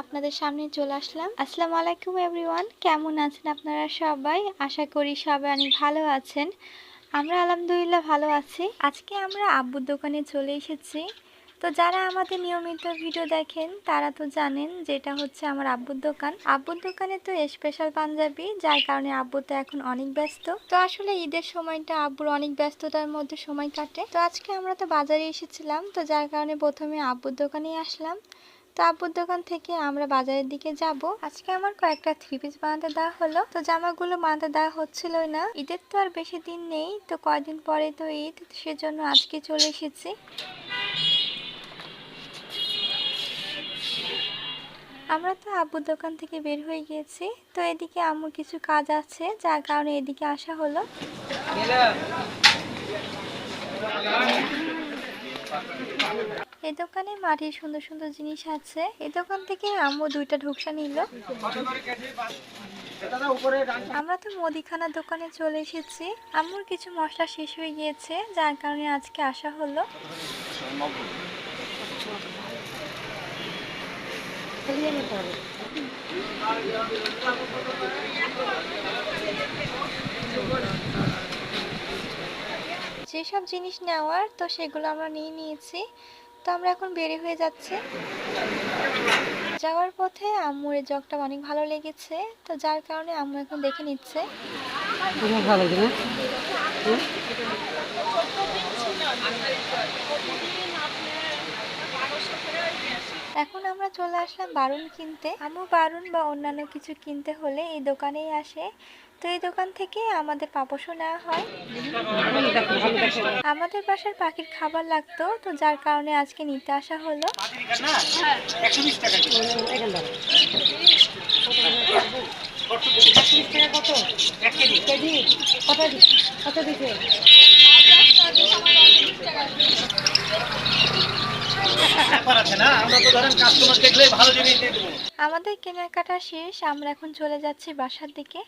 আপনাদের সামনে চলে আসলাম। আসসালামু আলাইকুম এভরিওয়ান কেমন আছেন আপনারা সবাই? আশা করি সবাই অনেক ভালো আছেন। আমরা আলহামদুলিল্লাহ ভালো আছি। আজকে আমরা আব্বুর দোকানে চলে এসেছি। তো যারা আমাদের নিয়মিত ভিডিও দেখেন, তারা তো জানেন যেটা হচ্ছে আমার আব্বুর দোকান। আব্বুর দোকানে তো স্পেশাল পাঞ্জাবি, যার কারণে আব্বু তো এখন অনেক ব্যস্ত। তো আসলে ঈদের সময়টা আব্বুর অনেক ব্যস্ততার মধ্যে সময় কাটে। তো আজকে আমরা তো বাজারে এসেছিলাম। তো যার কারণে প্রথমে আব্বুর দোকানেই আসলাম। তো আব্বুর দোকান থেকে আমরা বাজারের দিকে যাব। আজকে আমার কয়েকটা থ্রি পিস বানাতে দেওয়া হলো। তো জামাগুলো বানাতে দেওয়া হচ্ছিলই না। ঈদের তো আর বেশি দিন নেই, তো কয়দিন পরে তো ঈদ সেজন্য আজকে চলে এসেছি। আমরা তো আব্বুর দোকান থেকে বের হয়ে গিয়েছি। তো এদিকে আম্মুর কিছু কাজ আছে, যার কারণে এদিকে আসা হলো। এই দোকানে মাটির সুন্দর সুন্দর জিনিস আছে। এই দোকান থেকে আম্মু দুইটা ঢুকসা নিল। আমরা তো মুদিখানার দোকানে চলে এসেছি। আম্মুর কিছু মশলা শেষ হয়ে গিয়েছে, যার কারণে আজকে আসা হলো। যেসব জিনিস নেওয়ার, তো সেগুলো আমরা নিয়ে নিয়েছি। তো আমরা এখন বেরিয়ে হয়ে যাচ্ছি। যাওয়ার পথে আম্মুর এই জগটা অনেক ভালো লেগেছে। তো যার কারণে আম্মু এখন দেখে নিচ্ছে। ভালো? এখন আমরা চলে আসলাম বারুন কিনতে। আম্মু বারুন বা অন্যান্য কিছু কিনতে হলে এই দোকানেই আসে। তো এই দোকান থেকে আমাদের পাপসও নেওয়া হয়। আমাদের বাসার পাখির খাবার লাগতো তো যার কারণে আজকে নিতে আসা হলো। আমরা তো ধরেন কাস্টমার দেখলেই ভালো জিনিস দিয়ে দেবো। আমাদের কেনাকাটা শেষ, আমরা এখন চলে যাচ্ছি বাসার দিকে।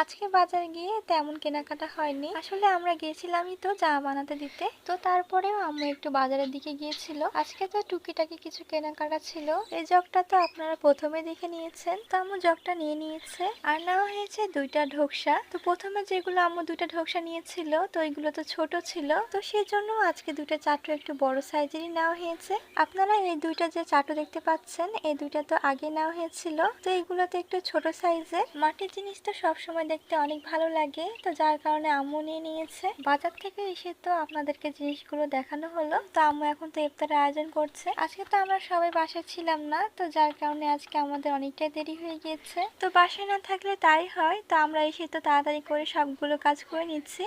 আজকে বাজারে গিয়ে তেমন কেনাকাটা হয়নি। আসলে আমরা গিয়েছিলামই তো জামা বানাতে দিতে। তো তারপরেও আম্মু একটু বাজারের দিকে গিয়েছিল। আজকে তো টুকিটাকি কিছু কেনাকাটা ছিল। এই জগটা তো আপনারা প্রথমে দেখে নিয়েছেন। তো আম্মু জগটা নিয়ে নিয়েছে। আর নেওয়া হয়েছে দুইটা ঢোকসা। তো প্রথমে যেগুলো আম্মু দুইটা ঢোকসা নিয়েছিল, তো ওইগুলো তো ছোট ছিল। তো সেজন্য আজকে দুইটা চাটু একটু বড় সাইজেরই নেওয়া হয়েছে। আপনারা এই দুইটা যে চাটু দেখতে পাচ্ছেন, এই দুইটা তো আগে নেওয়া হয়েছিল। তো এইগুলো তো একটু ছোট সাইজের। মাটির জিনিস তো সবসময় দেখতে অনেক ভালো লাগে। তো যার কারণে আম্মু নিয়ে নিয়েছে। বাজার থেকে এসে তো আপনাদেরকে জিনিসগুলো দেখানো হলো। তো আম্মু এখন তো ইফতারের আয়োজন করছে। আজকে তো আমরা সবাই বাসায় ছিলাম না। তো যার কারণে আজকে আমাদের অনেকটাই দেরি হয়ে গিয়েছে। তো বাসায় না থাকলে তাই হয়। তো আমরা এসে তো তাড়াতাড়ি করে সবগুলো কাজ করে নিচ্ছি।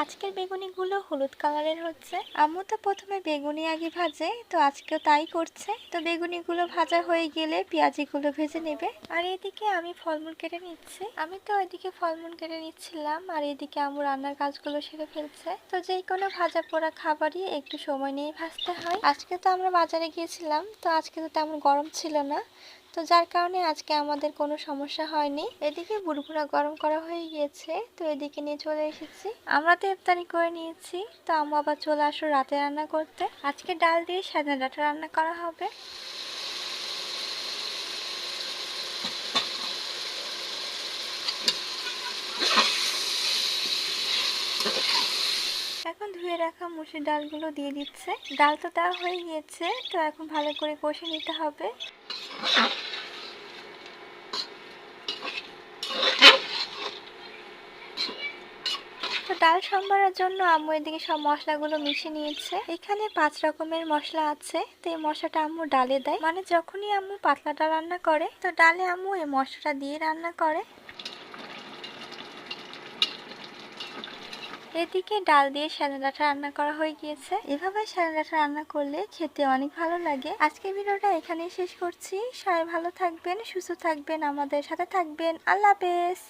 আজকের বেগুনিগুলো হলুদ কালারের হচ্ছে। আম্মু তো প্রথমে বেগুনি আগে ভাজে, তো আজকেও তাই করছে। তো বেগুনিগুলো ভাজা হয়ে গেলে পেঁয়াজিগুলো ভেজে নেবে। আর এদিকে আমি ফলমূল কেটে নিচ্ছি। আমি তো এদিকে ফলমূল কেটে নিচ্ছিলাম, আর এদিকে আম্মু রান্নার কাজগুলো সেরে ফেলছে। তো যে কোনো ভাজা পোড়া খাবারই একটু সময় নিয়ে ভাজতে হয়। আজকে তো আমরা বাজারে গিয়েছিলাম, তো আজকে তো তেমন গরম ছিল না। তো যার কারণে আজকে আমাদের কোনো সমস্যা হয়নি। এদিকে বুড়ভুড়া গরম করা হয়ে গিয়েছে, তো এদিকে নিয়ে চলে এসেছি। আমরা তো ইফতারি করে নিয়েছি, তো আম্মু আবার চলে আসো রাতে রান্না করতে। আজকে ডাল দিয়ে সাজনা ডাটা রান্না করা হবে। এখন ধুয়ে রাখা মুসুর ডালগুলো দিয়ে দিচ্ছে। ডাল তো দেওয়া হয়ে গিয়েছে, তো এখন ভালো করে কষে নিতে হবে। ডাল সম্বারের জন্য আম্মু এদিকে সব মশলাগুলো মিশিয়ে নিয়েছে। এখানে পাঁচ রকমের মশলা আছে। তো এই মশলাটা আম্মু ডালে দেয়। মানে যখনই আম্মু পাতলাটা রান্না করে, তো ডালে আম্মু এই মশলাটা দিয়ে রান্না করে। এদিকে ডাল দিয়ে স্যালাডাটা রান্না করা হয়ে গিয়েছে। এভাবে স্যালাডাটা রান্না করলে খেতে অনেক ভালো লাগে। আজকে ভিডিওটা এখানেই শেষ করছি। সবাই ভালো থাকবেন, সুস্থ থাকবেন, আমাদের সাথে থাকবেন। আল্লাহ হাফেজ।